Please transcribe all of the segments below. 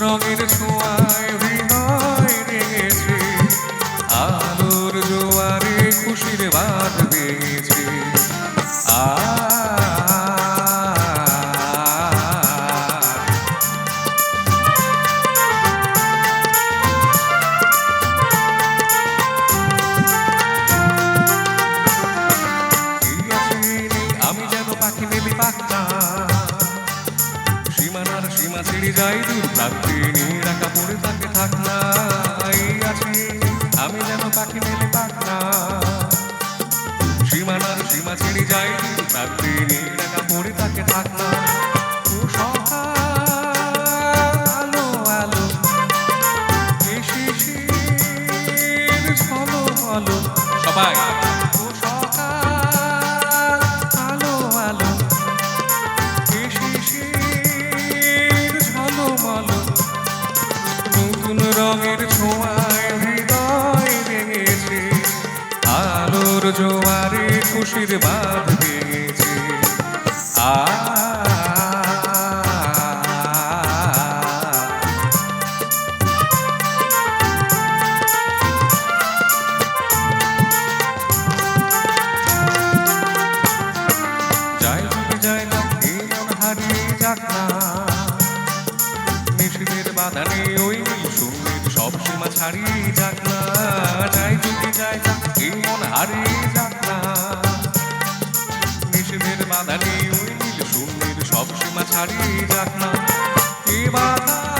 রঙের ছোঁয়ায় হৃদয় রেঙেছে আলোর জোয়ারে খুশির বাদ বেড়েছে আ সীমানার সীমা ছেড়ে যাই দূর রাত্রি নিরাকা পড়ে থাকে থাক না আছে। আমি যেন পাখি নেলি পাখনা সীমানার সীমা ছেড়ে যাই দূর রাত্রি নিরাকা পড়ে থাকে থাক না জোয়ারে খুশির বাঁধ ভেঙেছে আ বাধা ওই সুন্দর সব সীমা ছাড়িয়ে যাক না, যাই যদি যাই এই মন হারিয়ে যাক না। নিষেধের বাধা নেই ওই নীল সুন্দর সব সীমা ছাড়িয়ে যাক না এ বাতাস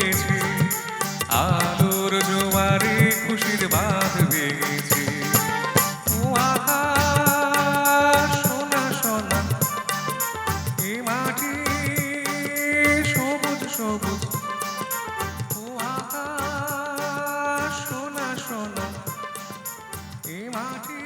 হৃদয় রেঙেছে আলোর জোয়ারে খুশির বাঁধ ভেঙেছে সোনা সোনা, এ মাটি সবুজ সবুজ। ও সোনা সোনা, এ মাটি